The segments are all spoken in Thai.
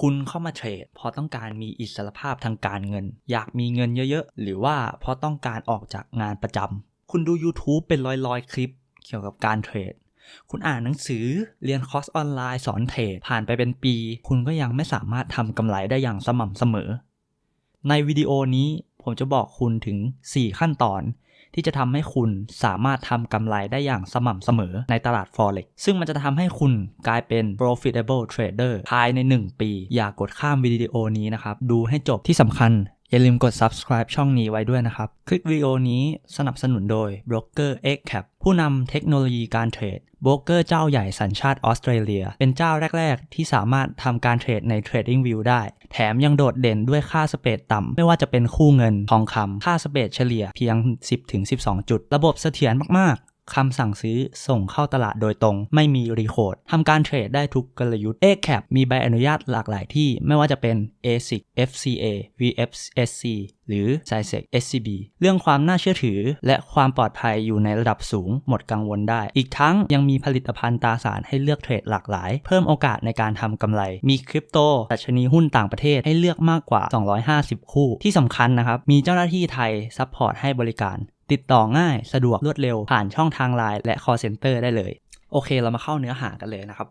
คุณเข้ามาเทรดพราะต้องการมีอิสรภาพทางการเงิน อยากมีเงินเยอะๆ หรือว่าเพราะต้องการออกจากงานประจำคุณดู YouTube เป็นร้อยๆ คลิปเกี่ยวกับการเทรดคุณอ่านหนังสือเรียนคอร์สออนไลน์สอนเทรดผ่านไปเป็นปี คุณก็ยังไม่สามารถทำกำไรได้อย่างสม่ำเสมอ ในวิดีโอนี้ผมจะบอกคุณถึง 4 ขั้นตอน ที่จะทำให้คุณสามารถทำกำไรได้อย่างสม่ำเสมอในตลาด Forex ซึ่งมันจะทำให้คุณกลายเป็น profitable trader ภายใน 1 ปี อย่ากกดข้ามวิดีโอนี้นะครับ ดูให้จบที่สำคัญอย่าลืมกด subscribe ช่องนี้ไว้ด้วยนะครับ คลิปวิดีโอนี้สนับสนุนโดย Broker XCap ผู้นำเทคโนโลยีการเทรด โบรกเกอร์เจ้าใหญ่สัญชาติออสเตรเลีย เป็นเจ้าแรก ๆ ที่สามารถทำการเทรดใน TradingView ได้ แถมยังโดดเด่นด้วยค่าสเปรดต่ำ ไม่ว่าจะเป็นคู่เงินทองคำค่าสเปรดเฉลี่ยเพียง 10-12 จุด ระบบเสถียรมาก ๆ คำสั่งซื้อส่งเข้าตลาดโดยตรง ไม่มีรีโคดทำการเทรดได้ทุกกลยุทธ์ ACAP มีใบอนุญาตหลากหลายที่ไม่ว่าจะเป็น ASIC FCA VFSC หรือ SISEC SCB เรื่องความน่าเชื่อถือ และความปลอดภัยอยู่ในระดับสูงหมดกังวลได้ อีกทั้งยังมีผลิตภัณฑ์ตราสารให้เลือกเทรดหลากหลาย เพิ่มโอกาสในการทำกำไร มีคริปโตดัชนีหุ้นต่างประเทศให้เลือกมากกว่า 250 คู่ ที่สำคัญนะครับ มีเจ้าหน้าที่ไทยซัพพอร์ตให้บริการ ติดต่อง่ายสะดวกรวดเร็วผ่านช่องทางไลน์และ call center ได้เลย โอเคเรามาเข้าเนื้อหากันเลยนะครับ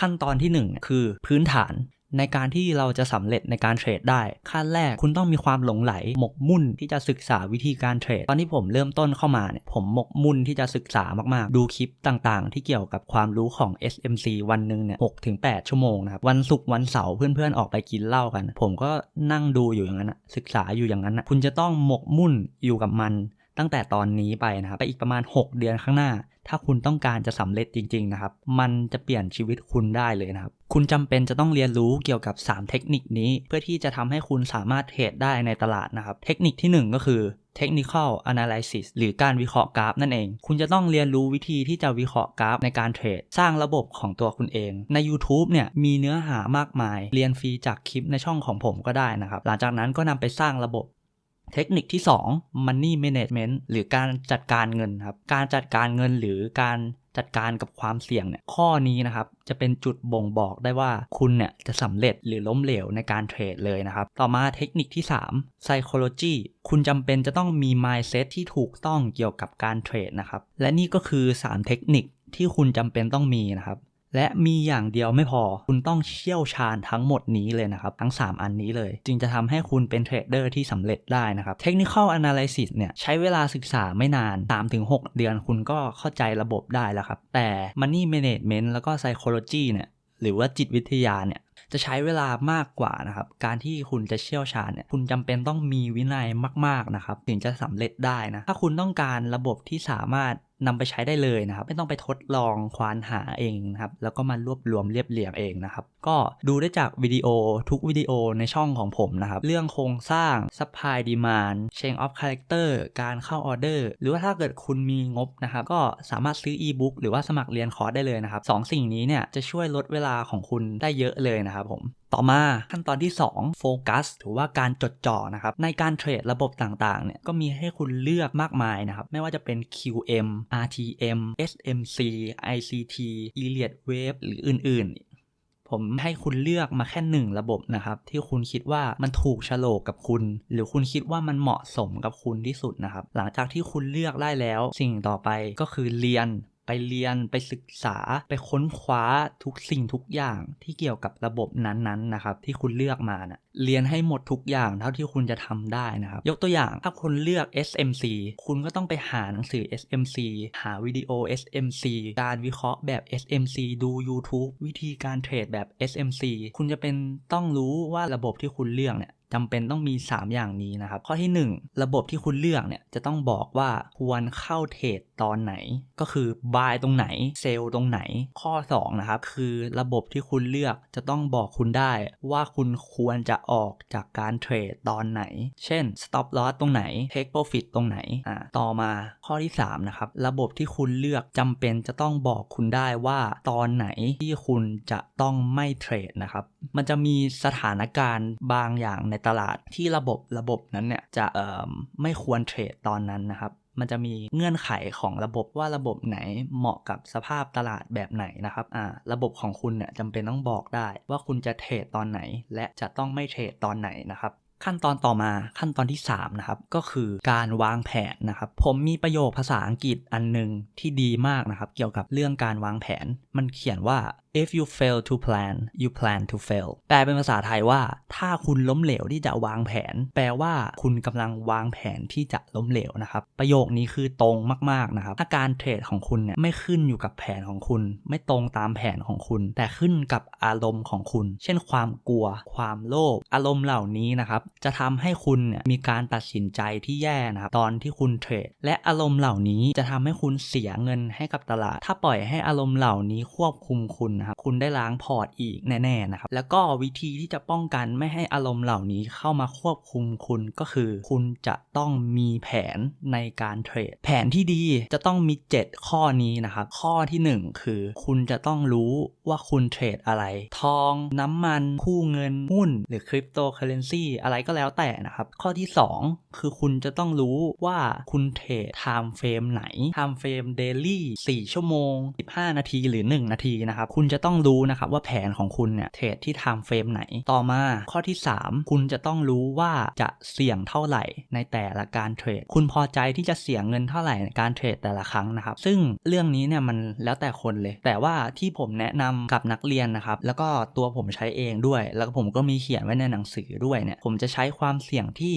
ขั้นตอนที่ 1 คือพื้นฐานในการที่เราจะสำเร็จในการเทรดได้ ขั้นแรกคุณต้องมีความหลงไหล หมกมุ่นที่จะศึกษาวิธีการเทรด ตอนที่ผมเริ่มต้นเข้ามาเนี่ย ผมหมกมุ่นที่จะศึกษามาก ๆ ดูคลิปต่างๆ ที่เกี่ยวกับความรู้ของ SMC วันหนึ่งเนี่ยหกถึงแปดชั่วโมงนะครับ วันศุกร์วันเสาร์เพื่อน ๆ ออกไปกินเหล้ากัน ผมก็นั่งดูอยู่อย่างนั้นศึกษาอยู่อย่างนั้น คุณจะต้องหมกมุ่นอยู่กับมัน ตั้งแต่ตอนนี้ไปนะครับไปอีกประมาณ 6 เดือนข้างหน้า ถ้าคุณต้องการจะสำเร็จจริงๆนะครับมันจะเปลี่ยนชีวิตคุณได้เลยนะครับคุณจำเป็นจะต้องเรียนรู้เกี่ยวกับ 3 เทคนิคนี้เพื่อที่จะทำให้คุณสามารถเทรดได้ในตลาดนะครับเทคนิคที่ 1 ก็คือ technical analysis หรือการวิเคราะห์กราฟนั่นเอง คุณจะต้องเรียนรู้วิธีที่จะวิเคราะห์กราฟในการเทรด สร้างระบบของตัวคุณเอง ใน YouTube เนี่ยมีเนื้อหามากมาย เรียนฟรีจากคลิปในช่องของผมก็ได้นะครับ หลังจากนั้นก็นำไปสร้างระบบ เทคนิคที่ 2 money management หรือการจัดการเงินครับ การจัดการเงินหรือการจัดการกับความเสี่ยงเนี่ยข้อนี้นะครับจะเป็นจุดบ่งบอกได้ว่าคุณเนี่ยจะสำเร็จหรือล้มเหลวในการเทรดเลยนะครับ ต่อมาเทคนิคที่ 3 psychology คุณจำเป็นจะต้องมี mindset ที่ถูกต้องเกี่ยวกับการเทรดนะครับ และนี่ก็คือ 3 เทคนิคที่คุณจำเป็นต้องมีนะครับ และมีอย่างเดียวไม่พอ คุณต้องเชี่ยวชาญทั้งหมดนี้เลยนะครับ ทั้ง 3 อันนี้เลย จึงจะทำให้คุณเป็นเทรดเดอร์ที่สำเร็จได้นะครับ Technical Analysis เนี่ย ใช้เวลาศึกษาไม่นาน 3-6 เดือนคุณก็เข้าใจระบบได้แล้วครับ แต่ Money Management แล้วก็ Psychology เนี่ยหรือว่าจิตวิทยาเนี่ยจะใช้เวลามากกว่านะครับ การที่คุณจะเชี่ยวชาญเนี่ย คุณจำเป็นต้องมีวินัยมาก ๆ นะครับ ถึงจะสำเร็จได้นะ ถ้าคุณต้องการระบบที่สามารถ นำไปใช้ได้เลยนะครับ ไม่ต้องไปทดลองควานหาเองนะครับ แล้วก็มารวบรวมเรียบเรียงเองนะครับ ก็ดูได้จากวิดีโอทุกวิดีโอในช่องของผมนะครับ เรื่องโครงสร้าง supply demand chain of character การเข้าออเดอร์ หรือว่าถ้าเกิดคุณมีงบนะครับ ก็สามารถซื้อ e-book หรือว่าสมัครเรียนคอร์สได้เลยนะครับสองสิ่งนี้เนี่ยจะช่วยลดเวลาของคุณได้เยอะเลยนะครับผม ต่อมาขั้นตอนที่ 2 โฟกัสถือว่าการจดจ่อนะครับ ในการเทรดระบบต่างๆ เนี่ยก็มีให้คุณเลือกมากมายนะครับ ไม่ว่าจะเป็น QM RTM SMC ICT Elliott Wave หรืออื่นๆผมให้คุณเลือกมาแค่หนึ่งระบบนะครับ ที่คุณคิดว่ามันถูกโฉลกกับคุณ หรือคุณคิดว่ามันเหมาะสมกับคุณที่สุดนะครับ หลังจากที่คุณเลือกได้แล้ว สิ่งต่อไปก็คือเรียน ไปเรียนไปศึกษาไปค้นคว้าทุกสิ่งทุกอย่างที่เกี่ยวกับระบบนั้นๆนะครับที่คุณเลือกมานะเรียนให้หมดทุกอย่างเท่าที่คุณจะทำได้นะครับ ยกตัวอย่างถ้าคุณเลือก SMC คุณก็ต้องไปหาหนังสือ SMC หาวิดีโอ SMC การวิเคราะห์แบบ SMC ดู YouTube วิธีการเทรดแบบ SMC คุณจะเป็นต้องรู้ว่าระบบที่คุณเลือกเนี่ยจำเป็นต้องมี 3 อย่างนี้นะครับ ข้อที่ 1 ระบบที่คุณเลือกเนี่ยจะต้องบอกว่าควรเข้าเทรดตอนไหน ก็คือ buy ตรงไหนเซลตรงไหน ข้อ 2 นะครับ คือระบบที่คุณเลือกจะต้องบอกคุณได้ว่าคุณควรจะออกจากการเทรดตอนไหน เช่น stop loss ตรงไหน take profit ตรงไหนอ่าต่อมาข้อที่ 3 นะครับ ระบบที่คุณเลือกจำเป็นจะต้องบอกคุณได้ว่าตอนไหนที่คุณจะต้องไม่เทรดนะครับ มันจะมีสถานการณ์บางอย่างในตลาดที่ระบบระบบนั้นเนี่ยจะเอ่อไม่ควรเทรดตอนนั้นนะครับ มันจะมีเงื่อนไขของระบบว่าระบบไหนเหมาะกับสภาพตลาดแบบไหนนะครับอ่าระบบของคุณเนี่ยจำเป็นต้องบอกได้ว่าคุณจะเทรดตอนไหน และจะต้องไม่เทรดตอนไหนนะครับขั้นตอนต่อมาขั้นตอนที่3นะครับก็คือการวางแผนนะครับ ผมมีประโยคภาษาอังกฤษอันหนึ่งที่ดีมากนะครับ เกี่ยวกับเรื่องการวางแผน มันเขียนว่า if you fail to plan you plan to fail แปลเป็นภาษาไทยว่า ถ้าคุณล้มเหลวที่จะวางแผน แปลว่าคุณกำลังวางแผนที่จะล้มเหลวนะครับ ประโยคนี้คือตรงมากๆนะครับ ถ้าการเทรดของคุณเนี่ยไม่ขึ้นอยู่กับแผนของคุณ ไม่ตรงตามแผนของคุณ แต่ขึ้นกับอารมณ์ของคุณ เช่นความกลัว ความโลภ อารมณ์เหล่านี้นะครับ จะทำให้คุณเนี่ยมีการตัดสินใจที่แย่นะครับตอนที่คุณเทรด และอารมณ์เหล่านี้จะทำให้คุณเสียเงินให้กับตลาด ถ้าปล่อยให้อารมณ์เหล่านี้ควบคุมคุณนะครับคุณได้ล้างพอร์ตอีกแน่ๆนะครับแล้วก็วิธีที่จะป้องกันไม่ให้อารมณ์เหล่านี้เข้ามาควบคุมคุณก็คือ คุณจะต้องมีแผนในการเทรดแผนที่ดีจะต้องมี 7 ข้อนี้นะครับข้อทีหนึ่1 คือ คุณจะต้องรู้ว่าคุณเทรดอะไร ทอง น้ำมัน คู่เงินหุ้น หรือคริปโตเคอเรนซีอะไรก็แล้วแต่นะครับ ข้อที่ 2 คือคุณจะต้องรู้ว่าคุณเทรดไทม์เฟรมไหนไทม์เฟรมเดลี่4ชั่วโมง 15 นาทีหรือ 1 นาทีนะครับ คุณจะต้องรู้นะครับว่าแผนของคุณเนี่ยเทรดที่ไทม์เฟรมไหน ต่อมาข้อที่ 3 คุณจะต้องรู้ว่าจะเสี่ยงเท่าไหร่ในแต่ละการเทรด คุณพอใจที่จะเสี่ยงเงินเท่าไหร่ในการเทรดแต่ละครั้งนะครับ ซึ่งเรื่องนี้เนี่ยมันแล้วแต่คนเลย แต่ว่าที่ผมแนะนำกับนักเรียนนะครับ แล้วก็ตัวผมใช้เองด้วย แล้วก็ผมก็มีเขียนไว้ในหนังสือด้วยเนี่ย ผมจะใช้ความเสี่ยงที่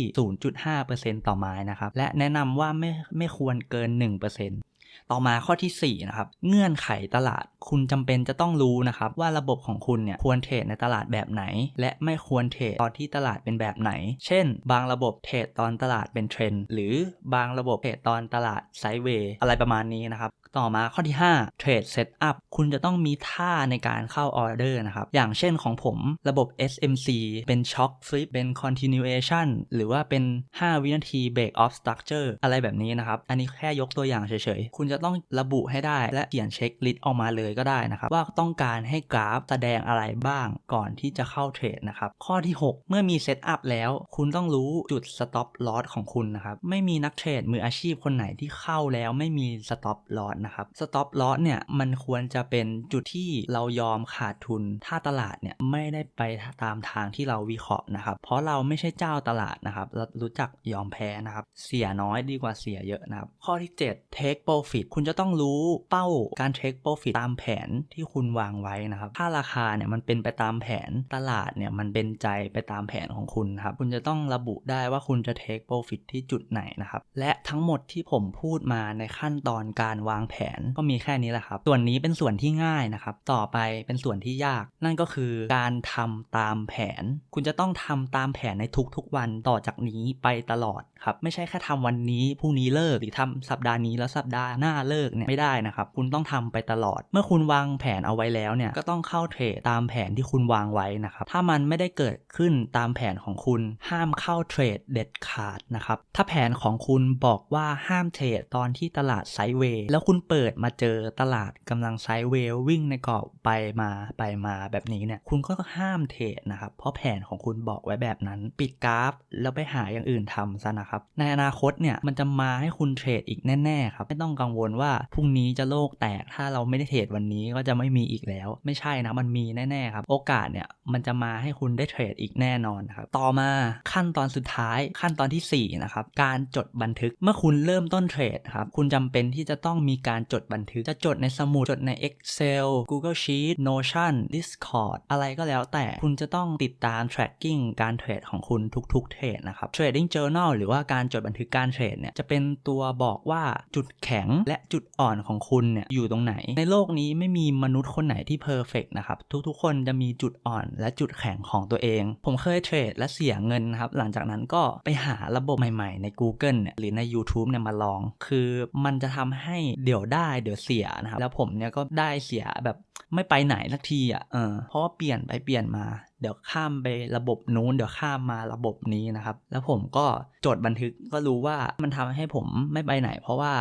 0.5%ต่อไม้นะครับ และแนะนำว่าไม่ไม่ควรเกิน 1% ต่อมาข้อที่4นะครับเงื่อนไขตลาด คุณจำเป็นจะต้องรู้นะครับว่าระบบของคุณเนี่ยควรเทรดในตลาดแบบไหน และไม่ควรเทรดตอนที่ตลาดเป็นแบบไหน เช่น บางระบบเทรดตอนตลาดเป็นเทรนด์หรือบางระบบเทรดตอนตลาดไซด์เวย์อะไรประมาณนี้นะครับต่อมาข้อที่5 Trade Setup คุณจะต้องมีท่าในการเข้าออเดอร์นะครับ อย่างเช่นของผมระบบ SMC เป็น Shock Flip เป็น Continuation หรือว่าเป็น 5 วินาที Break of Structure อะไรแบบนี้นะครับ อันนี้แค่ยกตัวอย่างเฉยๆคุณจะต้องระบุให้ได้และเขียนเช็คลิสต์ออกมาเลยก็ได้นะครับ ว่าต้องการให้กราฟแสดงอะไรบ้างก่อนที่จะเข้าเทรดนะครับ ข้อที่ 6 เมื่อมีเซตอัพแล้ว คุณต้องรู้จุด Stop Loss ของคุณนะครับ ไม่มีนักเทรดมืออาชีพคนไหนที่เข้าแล้วไม่มี Stop Loss นะครับ Stop Loss เนี่ยมันควรจะเป็นจุดที่เรายอมขาดทุน ถ้าตลาดเนี่ยไม่ได้ไปตามทางที่เราวิเคราะห์นะครับ เพราะเราไม่ใช่เจ้าตลาดนะครับเรารู้จักยอมแพ้นะครับ เสียน้อยดีกว่าเสียเยอะนะครับ ข้อที่ 7 Take Profit คุณจะต้องรู้เป้าการ Take Profit ตามแผนที่คุณวางไว้นะครับ ถ้าราคาเนี่ยมันเป็นไปตามแผนตลาดเนี่ยมันเป็นใจไปตามแผนของคุณครับ คุณจะต้องระบุได้ว่าคุณจะ Take Profit ที่จุดไหนนะครับ และทั้งหมดที่ผมพูดมาในขั้นตอนการวางแผนก็มีแค่นี้แหละครับ ส่วนนี้เป็นส่วนที่ง่ายนะครับ ต่อไปเป็นส่วนที่ยาก นั่นก็คือการทำตามแผน คุณจะต้องทำตามแผนในทุกๆวันต่อจากนี้ไปตลอดครับ ไม่ใช่แค่ทำวันนี้พรุ่งนี้เลิกหรือทำสัปดาห์นี้แล้วสัปดาห์หน้าเลิกเนี่ยไม่ได้นะครับ คุณต้องทำไปตลอด เมื่อคุณวางแผนเอาไว้แล้วเนี่ยก็ต้องเข้าเทรดตามแผนที่คุณวางไว้นะครับถ้ามันไม่ได้เกิดขึ้นตามแผนของคุณห้ามเข้าเทรดเด็ดขาดนะครับถ้าแผนของคุณบอกว่าห้ามเทรดตอนที่ตลาดไซด์เวย์แล้วคุณเปิดมาเจอตลาดกำลังไซด์เวย์วิ่งในกรอบไปมาไปมาแบบนี้เนี่ยคุณก็ห้ามเทรดนะครับเพราะแผนของคุณบอกไว้แบบนั้น ปิดกราฟ แล้วไปหาอย่างอื่นทำซะนะครับในอนาคตเนี่ยมันจะมาให้คุณเทรดอีกแน่ๆครับไม่ต้องกังวลว่าพรุ่งนี้จะโลกแตก ถ้าเราไม่ได้เทรดวันนี้ก็จะไม่มีอีกแล้ว ไม่ใช่นะมันมีแน่ๆครับโอกาสเนี่ยมันจะมาให้คุณได้เทรดอีกแน่นอนครับต่อมาขั้นตอนสุดท้ายขั้นตอนทีสี่4นะครับการจดบันทึกเมื่อคุณเริ่มต้นเทรดครับคุณจำเป็นที่จะต้องมีการจดบันทึกจะจดในสมุดจดใน Excel Google Sheet Notion Discord อะไรก็แล้วแต่คุณจะต้องติดตาม tracking การเทรดของคุณทุกๆเทรดนะครับ Trading Journal หรือว่าการจดบันทึกการเทรดเนี่ยจะเป็นตัวบอกว่าจุดแข็งและจุดอ่อนของคุณเนี่ยอยู่ตรงไหน ในโลกนี้ไม่มีมนุษย์คนไหนที่เพอร์เฟกนะครับ ทุกๆ คนจะมีจุดอ่อนและจุดแข็งของตัวเอง ผมเคยเทรดและเสียเงินนะครับ หลังจากนั้นก็ไปหาระบบใหม่ๆ ใน Google เนี่ยหรือใน YouTube เนี่ยมาลอง คือมันจะทำให้เดี๋ยวได้เดี๋ยวเสียนะครับ แล้วผมเนี่ยก็ได้เสียแบบไม่ไปไหนสักทีอะเออเพราะว่าเปลี่ยนไปเปลี่ยนมาเดี๋ยวข้ามไประบบนู้นเดี๋ยวข้ามมาระบบนี้นะครับ แล้วผมก็จดบันทึกก็รู้ว่ามันทำให้ผมไม่ไปไหน เพราะว่า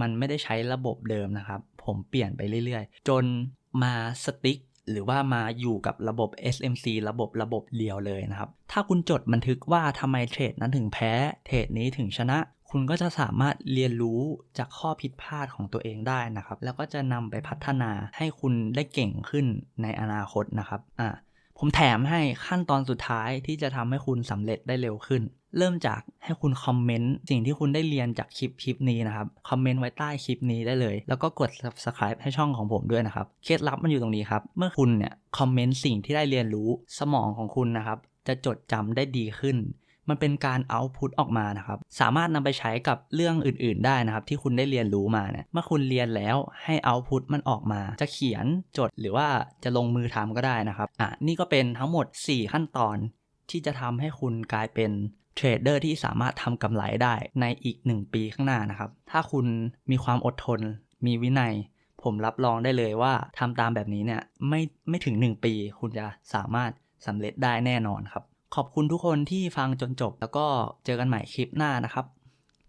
มันไม่ได้ใช้ระบบเดิมนะครับ ผมเปลี่ยนไปเรื่อยๆ จนมาสติ๊กหรือว่ามาอยู่กับระบบ SMC ระบบระบบเดียวเลยนะครับ ถ้าคุณจดบันทึกว่าทำไมเทรดนั้นถึงแพ้ เทรดนี้ถึงชนะ คุณก็จะสามารถเรียนรู้จากข้อผิดพลาดของตัวเองได้นะครับ แล้วก็จะนำไปพัฒนาให้คุณได้เก่งขึ้นในอนาคตนะครับ อ่า ผมแถมให้ขั้นตอนสุดท้ายที่จะทำให้คุณสำเร็จได้เร็วขึ้น เริ่มจากให้คุณคอมเมนต์สิ่งที่คุณได้เรียนจากคลิปคลิปนี้นะครับ คอมเมนต์ไว้ใต้คลิปนี้ได้เลย แล้วก็กด subscribe ให้ช่องของผมด้วยนะครับ เคล็ดลับมันอยู่ตรงนี้ครับ เมื่อคุณเนี่ยคอมเมนต์สิ่งที่ได้เรียนรู้สมองของคุณนะครับ จะจดจำได้ดีขึ้น มันเป็นการเอาพุตออกมานะครับ สามารถนำไปใช้กับเรื่องอื่น ๆ ได้นะครับ ที่คุณได้เรียนรู้มาเนี่ยเมื่อคุณเรียนแล้วให้เอาพุตมันออกมา จะเขียนจดหรือว่าจะลงมือทำก็ได้นะครับอะนี่ก็เป็นทั้งหมด 4 ขั้นตอน ที่จะทำให้คุณกลายเป็นเทรดเดอร์ที่สามารถทำกำไรได้ในอีก 1 ปีข้างหน้านะครับ ถ้าคุณมีความอดทน มีวินัย ผมรับรองได้เลยว่าทำตามแบบนี้เนี่ยไม่ไม่ถึง 1 ปี คุณจะสามารถสำเร็จได้แน่นอนครับ ขอบคุณทุกคนที่ฟังจนจบ แล้วก็เจอกันใหม่คลิปหน้านะครับ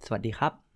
สวัสดีครับ